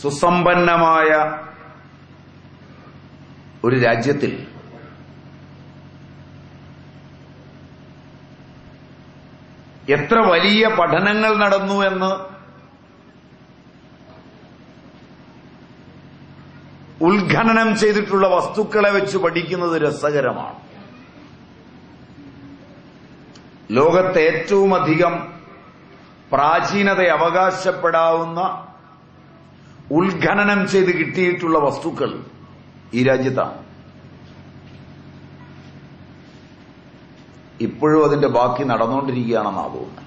സുസമ്പന്നമായ ഒരു രാജ്യത്തിൽ എത്ര വലിയ പഠനങ്ങൾ നടന്നു എന്ന് ഉത്ഖനനം ചെയ്തിട്ടുള്ള വസ്തുക്കളെ വെച്ച് പഠിക്കുന്നത് രസകരമാണ്. ലോകത്തെ ഏറ്റവും അധികം പ്രാചീനത അവകാശപ്പെടാവുന്ന ഉത്ഖനനം ചെയ്ത് കിട്ടിയിട്ടുള്ള വസ്തുക്കൾ ഈ രാജ്യത്താണ് ഇപ്പോഴും അതിന്റെ ബാക്കി നടന്നുകൊണ്ടിരിക്കുകയാണെന്നാ തോന്നുന്നത്.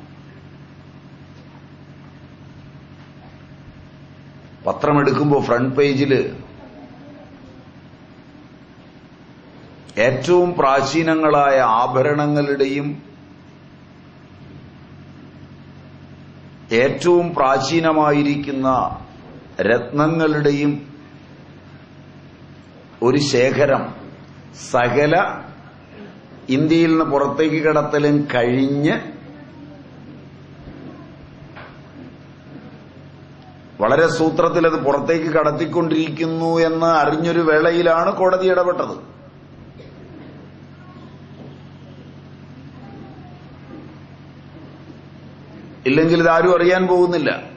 പത്രമെടുക്കുമ്പോൾ ഫ്രണ്ട് പേജിൽ ഏറ്റവും പ്രാചീനങ്ങളായ ആഭരണങ്ങളുടെയും ഏറ്റവും പ്രാചീനമായിരിക്കുന്ന രത്നങ്ങളുടെയും ഒരു ശേഖരം സകല ഇന്ത്യയിൽ നിന്ന് പുറത്തേക്ക് കടത്തലും കഴിഞ്ഞ് വളരെ സൂത്രത്തിൽ അത് പുറത്തേക്ക് കടത്തിക്കൊണ്ടിരിക്കുന്നു എന്ന് അറിഞ്ഞൊരു വേളയിലാണ് കോടതി ഇടപെട്ടത്. ഇല്ലെങ്കിൽ ഇതാരും അറിയാൻ പോകുന്നില്ല.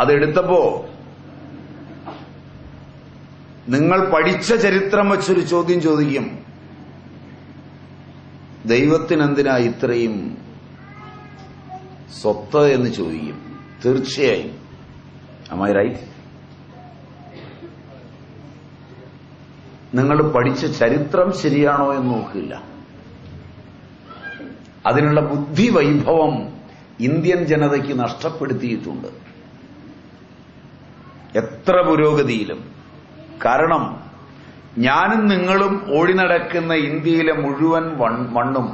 അതെടുത്തപ്പോ നിങ്ങൾ പഠിച്ച ചരിത്രം വെച്ചൊരു ചോദ്യം ചോദിക്കും. ദൈവത്തിനെന്തിനാ ഇത്രയും സ്വത്ത് എന്ന് ചോദിക്കും? തീർച്ചയായും. അമ്മായി റൈറ്റ് നിങ്ങൾ പഠിച്ച ചരിത്രം ശരിയാണോ എന്ന് നോക്കില്ല. അതിനുള്ള ബുദ്ധി വൈഭവം ഇന്ത്യൻ ജനതയ്ക്ക് നഷ്ടപ്പെടുത്തിയിട്ടുണ്ട്. എത്ര പുരോഗതിയിലും. കാരണം ഞാനും നിങ്ങളും ഓടി നടക്കുന്ന ഇന്ത്യയിലെ മുഴുവൻ മണ്ണും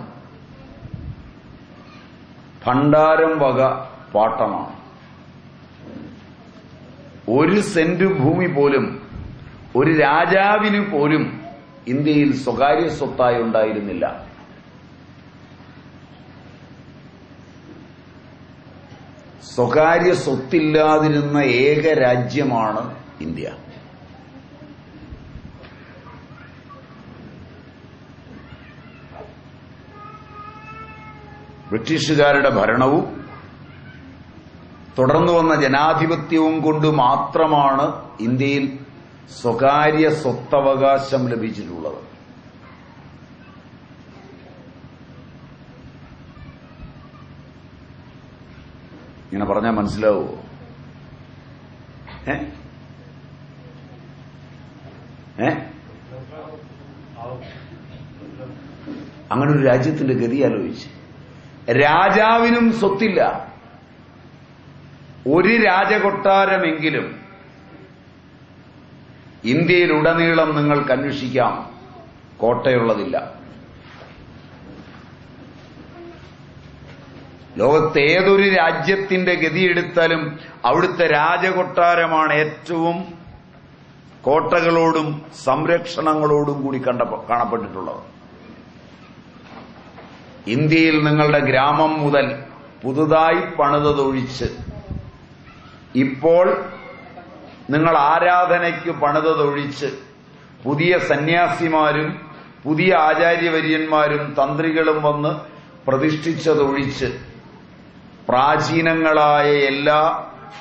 ഭണ്ഡാരം വക പാട്ടമാണ്. ഒരു സെന്റ് ഭൂമി പോലും ഒരു രാജാവിന് പോലും ഇന്ത്യയിൽ സ്വകാര്യ സ്വത്തായി ഉണ്ടായിരുന്നില്ല. സ്വകാര്യ സ്വത്തില്ലാതിരുന്ന ഏക രാജ്യമാണ് ഇന്ത്യ. ബ്രിട്ടീഷുകാരുടെ ഭരണവും തുടർന്നു വന്ന ജനാധിപത്യവും കൊണ്ട് മാത്രമാണ് ഇന്ത്യയിൽ സ്വകാര്യ സ്വത്തവകാശം ലഭിച്ചിട്ടുള്ളത്. ഇങ്ങനെ പറഞ്ഞാൽ മനസ്സിലാവുമോ ഏ? ഏ? അങ്ങനെ ഒരു രാജ്യത്തിന്റെ ഗതി ആലോചിച്ച്. രാജാവിനും സ്വത്തില്ല. ഒരു രാജകൊട്ടാരമെങ്കിലും ഇന്ത്യയിലുടനീളം നിങ്ങൾക്ക് അന്വേഷിക്കാം. കോട്ടയുള്ളതില്ല. ലോകത്ത് ഏതൊരു രാജ്യത്തിന്റെ ഗതിയെടുത്താലും അവിടുത്തെ രാജകൊട്ടാരമാണ് ഏറ്റവും കോട്ടകളോടും സംരക്ഷണങ്ങളോടും കൂടി കണ്ട കാണപ്പെട്ടിട്ടുള്ളത്. ഇന്ത്യയിൽ നിങ്ങളുടെ ഗ്രാമം മുതൽ പുതുതായി പണിതതൊഴിച്ച് ഇപ്പോൾ നിങ്ങൾ ആരാധനയ്ക്ക് പണിതതൊഴിച്ച് പുതിയ സന്യാസിമാരും പുതിയ ആചാര്യവര്യന്മാരും തന്ത്രികളും വന്ന് പ്രതിഷ്ഠിച്ചതൊഴിച്ച് പ്രാചീനങ്ങളായ എല്ലാ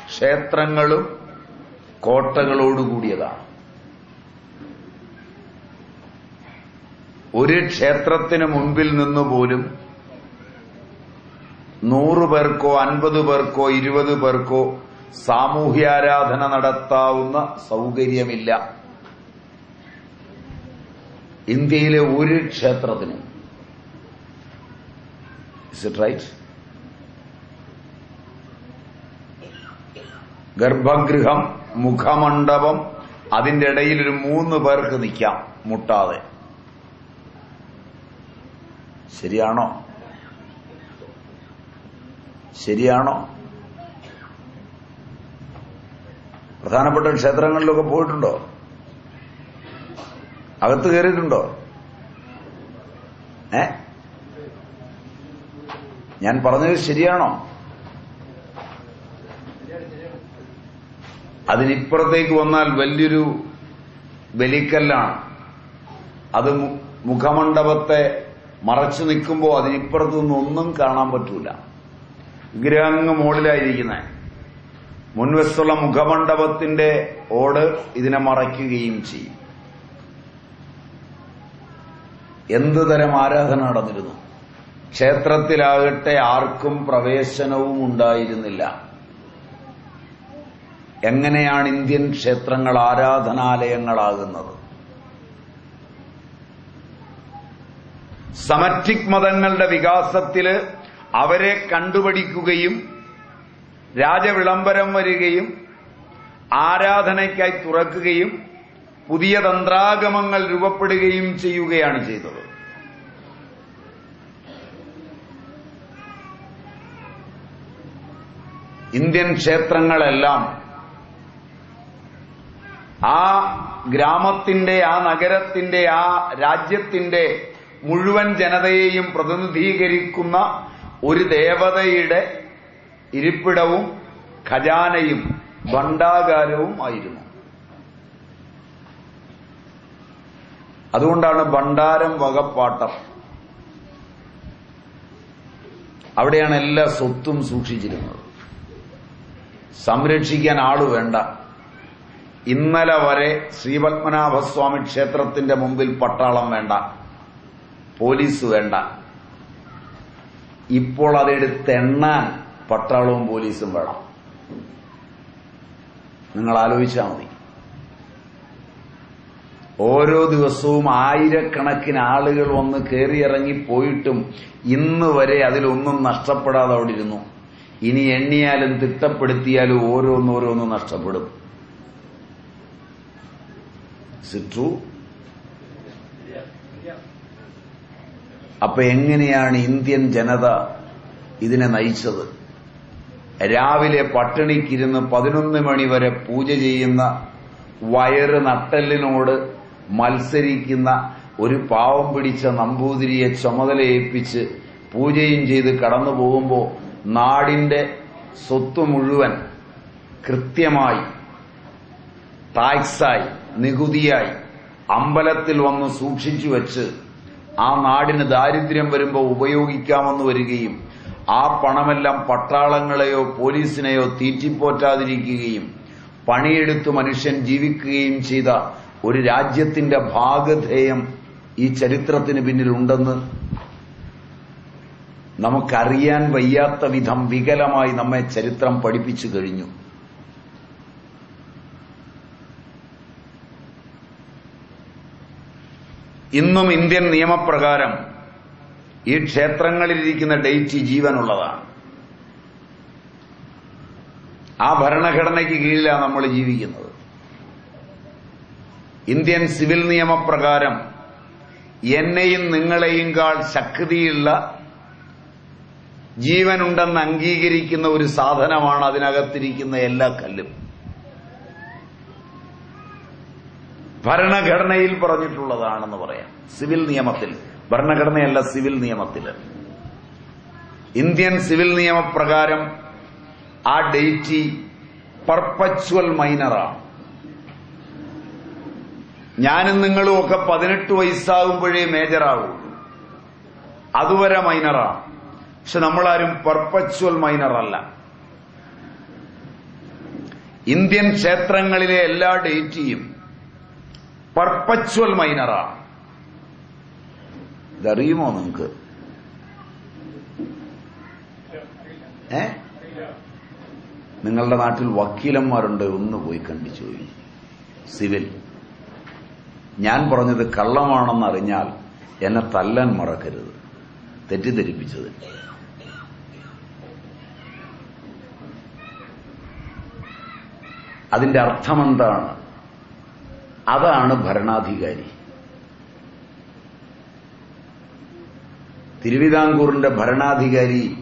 ക്ഷേത്രങ്ങളും കോട്ടകളോടുകൂടിയതാണ് ഒരു ക്ഷേത്രത്തിന് മുൻപിൽ നിന്നുപോലും നൂറു പേർക്കോ അൻപത് പേർക്കോ ഇരുപത് പേർക്കോ സാമൂഹ്യാരാധന നടത്താവുന്ന സൗകര്യമില്ല. ഇന്ത്യയിലെ ഒരു ക്ഷേത്രത്തിനും. ഇറ്റ് റൈറ്റ് ഗർഭഗൃഹം മുഖമണ്ഡപം അതിന്റെ ഇടയിൽ ഒരു മൂന്ന് പേർക്ക് നിൽക്കാം മുട്ടാതെ. ശരിയാണോ? ശരിയാണോ? പ്രധാനപ്പെട്ട ക്ഷേത്രങ്ങളിലൊക്കെ പോയിട്ടുണ്ടോ? അകത്ത് കയറിയിട്ടുണ്ടോ? ഏ? ഞാൻ പറഞ്ഞത് ശരിയാണോ? അതിനിപ്പുറത്തേക്ക് വന്നാൽ വലിയൊരു ബലിക്കല്ലാണ് അത് മുഖമണ്ഡപത്തെ മറച്ചു നിൽക്കുമ്പോൾ അതിനിപ്പുറത്തുനിന്ന് ഒന്നും കാണാൻ പറ്റൂല. വിഗ്രഹങ്ങ് മുകളിലായിരിക്കുന്നത് മുൻവശത്തുള്ള മുഖമണ്ഡപത്തിന്റെ ഓട് ഇതിനെ മറയ്ക്കുകയും ചെയ്യും. എന്ത് തരം ആരാധന നടന്നിരുന്നു? ക്ഷേത്രത്തിലാകട്ടെ ആർക്കും പ്രവേശനവും ഉണ്ടായിരുന്നില്ല. എങ്ങനെയാണ് ഇന്ത്യൻ ക്ഷേത്രങ്ങൾ ആരാധനാലയങ്ങളാകുന്നത്? സമറ്റിക് മതങ്ങളുടെ വികാസത്തിൽ അവരെ കണ്ടുപഠിക്കുകയും രാജവിളംബരം വരികയും ആരാധനയ്ക്കായി തുറക്കുകയും പുതിയ തന്ത്രാഗമങ്ങൾ രൂപപ്പെടുകയും ചെയ്യുകയാണ് ചെയ്തത്. ഇന്ത്യൻ ക്ഷേത്രങ്ങളെല്ലാം ആ ഗ്രാമത്തിന്റെ ആ നഗരത്തിന്റെ ആ രാജ്യത്തിന്റെ മുഴുവൻ ജനതയെയും പ്രതിനിധീകരിക്കുന്ന ഒരു ദേവതയുടെ ഇരിപ്പിടവും ഖജാനയും ഭണ്ഡാകാരവും ആയിരുന്നു. അതുകൊണ്ടാണ് ഭണ്ഡാരം വകപ്പാട്ടം. അവിടെയാണ് എല്ലാ സ്വത്തും സൂക്ഷിച്ചിരുന്നത്. സംരക്ഷിക്കാൻ ആൾ വേണ്ട. ഇന്നലെ വരെ ശ്രീപത്മനാഭസ്വാമി ക്ഷേത്രത്തിന്റെ മുമ്പിൽ പട്ടാളം വേണ്ട പോലീസ് വേണ്ട. ഇപ്പോൾ അതെടുത്തെണ്ണാൻ പട്ടാളവും പോലീസും വേണം. നിങ്ങൾ ആലോചിച്ചാൽ മതി. ഓരോ ദിവസവും ആയിരക്കണക്കിന് ആളുകൾ വന്ന് കയറിയിറങ്ങി പോയിട്ടും ഇന്ന് വരെ അതിലൊന്നും നഷ്ടപ്പെടാതെ അവിടെ ഇരുന്നു. ഇനി എണ്ണിയാലും തിട്ടപ്പെടുത്തിയാലും ഓരോന്നോരോന്നും നഷ്ടപ്പെടും. സിറ്റു അപ്പൊ എങ്ങനെയാണ് ഇന്ത്യൻ ജനത ഇതിനെ നയിച്ചത്? രാവിലെ പട്ടിണിക്കിരുന്ന് പതിനൊന്ന് മണി വരെ പൂജ ചെയ്യുന്ന വയറ് നട്ടലിനോട് മത്സരിക്കുന്ന ഒരു പാവം പിടിച്ച നമ്പൂതിരിയെ ചുമതലയേൽപ്പിച്ച് പൂജയും ചെയ്ത് കടന്നു പോകുമ്പോൾ നാടിന്റെ സ്വത്ത് മുഴുവൻ കൃത്യമായി ടാക്സായി നികുതിയായി അമ്പലത്തിൽ വന്ന് സൂക്ഷിച്ചു വെച്ച് ആ നാടിന് ദാരിദ്ര്യം വരുമ്പോൾ ഉപയോഗിക്കാമെന്ന് വരികയും ആ പണമെല്ലാം പട്ടാളങ്ങളെയോ പോലീസിനെയോ തീറ്റിപ്പോറ്റാതിരിക്കുകയും പണിയെടുത്ത് മനുഷ്യൻ ജീവിക്കുകയും ചെയ്ത ഒരു രാജ്യത്തിന്റെ ഭാഗധേയം ഈ ചരിത്രത്തിന് പിന്നിലുണ്ടെന്ന് നമുക്കറിയാൻ വയ്യാത്ത വിധം വികലമായി നമ്മെ ചരിത്രം പഠിപ്പിച്ചു കഴിഞ്ഞു. ഇന്നും ഇന്ത്യൻ നിയമപ്രകാരം ഈ ക്ഷേത്രങ്ങളിലിരിക്കുന്ന ഡേറ്റ് ജീവനുള്ളതാണ്. ആ ഭരണഘടനയ്ക്ക് കീഴിലാണ് നമ്മൾ ജീവിക്കുന്നത്. ഇന്ത്യൻ സിവിൽ നിയമപ്രകാരം എന്നെയും നിങ്ങളെയും കാൾ ശക്തിയുള്ള ജീവനുണ്ടെന്ന് അംഗീകരിക്കുന്ന ഒരു സാധനമാണ് അതിനകത്തിരിക്കുന്ന എല്ലാ കല്ലും. ഭരണഘടനയിൽ പറഞ്ഞിട്ടുള്ളതാണെന്ന് പറയാം. സിവിൽ നിയമത്തിൽ. ഭരണഘടനയല്ല സിവിൽ നിയമത്തിൽ. ഇന്ത്യൻ സിവിൽ നിയമപ്രകാരം ആ ഡേറ്റി പർപ്പച്വൽ മൈനറാണ് ഞാനും നിങ്ങളും ഒക്കെ പതിനെട്ട് വയസ്സാകുമ്പോഴേ മേജറാകുള്ളൂ അതുവരെ മൈനറാണ് പക്ഷെ നമ്മളാരും പർപ്പച്വൽ മൈനറല്ല. ഇന്ത്യൻ ക്ഷേത്രങ്ങളിലെ എല്ലാ ഡേറ്റിയും പർപ്പച്വൽ മൈനറാ ഇതറിയുമോ നിങ്ങൾക്ക് ഏ? നിങ്ങളുടെ നാട്ടിൽ വക്കീലന്മാരുണ്ട് ഒന്ന് പോയി കണ്ടിച്ചു പോയി. സിവിൽ. ഞാൻ പറഞ്ഞത് കള്ളമാണെന്ന് അറിഞ്ഞാൽ എന്നെ തല്ലാൻ മറക്കരുത്. തെറ്റിദ്ധരിപ്പിച്ചത്. അതിന്റെ അർത്ഥമെന്താണ്? അതാണ് ഭരണാധികാരി. തിരുവിതാംകൂറിന്റെ ഭരണാധികാരി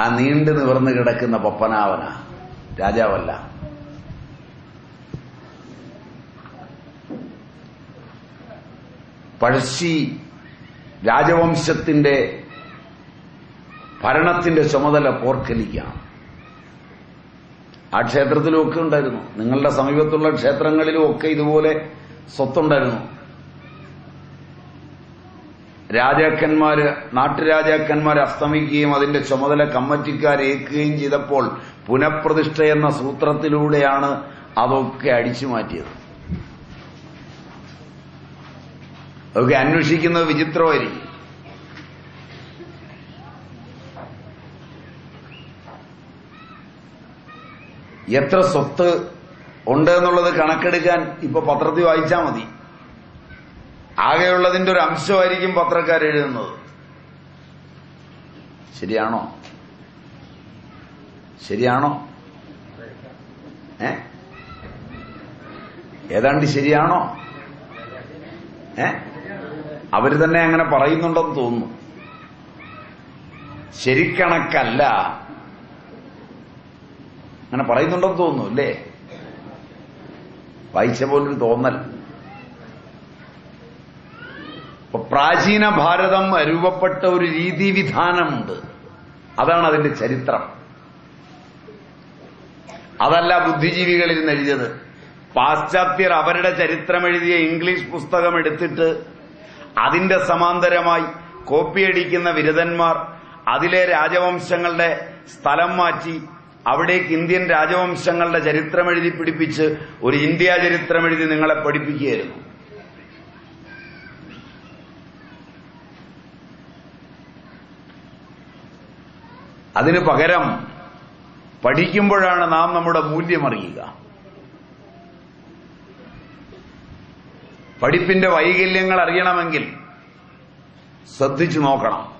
ആ നീണ്ടു നിവർന്നു കിടക്കുന്ന പപ്പനാവന രാജാവല്ല. പഴശ്ശി രാജവംശത്തിന്റെ ഭരണത്തിന്റെ ചുമതല പോർക്കലിക്കാണ് ആ ക്ഷേത്രത്തിലും ഒക്കെ ഉണ്ടായിരുന്നു. നിങ്ങളുടെ സമീപത്തുള്ള ക്ഷേത്രങ്ങളിലും ഒക്കെ ഇതുപോലെ സ്വത്തുണ്ടായിരുന്നു. രാജാക്കന്മാര് നാട്ടുരാജാക്കന്മാർ അസ്തമിക്കുകയും അതിന്റെ ചുമതല കമ്മറ്റിക്കാരേൽക്കുകയും ചെയ്തപ്പോൾ പുനഃപ്രതിഷ്ഠ എന്ന സൂത്രത്തിലൂടെയാണ് അതൊക്കെ അടിച്ചു മാറ്റിയത്. അതൊക്കെ അന്വേഷിക്കുന്നത് വിചിത്രമായിരിക്കും. എത്ര സ്വത്ത് ഉണ്ട് എന്നുള്ളത് കണക്കെടുക്കാൻ ഇപ്പൊ പത്രത്തിൽ വായിച്ചാൽ മതി. ആകെയുള്ളതിന്റെ ഒരു അംശമായിരിക്കും പത്രക്കാർ എഴുതുന്നത്. ശരിയാണോ? ശരിയാണോ? ഏ? ഏതാണ്ട് ശരിയാണോ? ഏ? അവർ തന്നെ അങ്ങനെ പറയുന്നുണ്ടെന്ന് തോന്നുന്നു. ശരിക്കണക്കല്ല. അങ്ങനെ പറയുന്നുണ്ടെന്ന് തോന്നുന്നു അല്ലേ? വായിച്ച പോലും തോന്നൽ. ഇപ്പൊ പ്രാചീന ഭാരതം രൂപപ്പെട്ട ഒരു രീതിവിധാനമുണ്ട്. അതാണ് അതിന്റെ ചരിത്രം. അതല്ല ബുദ്ധിജീവികളിൽ നിന്ന് എഴുതിയത്. പാശ്ചാത്യർ അവരുടെ ചരിത്രം എഴുതിയ ഇംഗ്ലീഷ് പുസ്തകം എടുത്തിട്ട് അതിന്റെ സമാന്തരമായി കോപ്പിയടിക്കുന്ന വിരതന്മാർ അതിലെ രാജവംശങ്ങളുടെ സ്ഥലം മാറ്റി അവിടേക്ക് ഇന്ത്യൻ രാജവംശങ്ങളുടെ ചരിത്രം എഴുതി പിടിപ്പിച്ച് ഒരു ഇന്ത്യ ചരിത്രം എഴുതി നിങ്ങളെ പഠിപ്പിക്കുകയായിരുന്നു. അതിനു പകരം പഠിക്കുമ്പോഴാണ് നാം നമ്മുടെ മൂല്യമറിയുക പഠിപ്പിന്റെ വൈകല്യങ്ങൾ അറിയണമെങ്കിൽ ശ്രദ്ധിച്ചു നോക്കണം.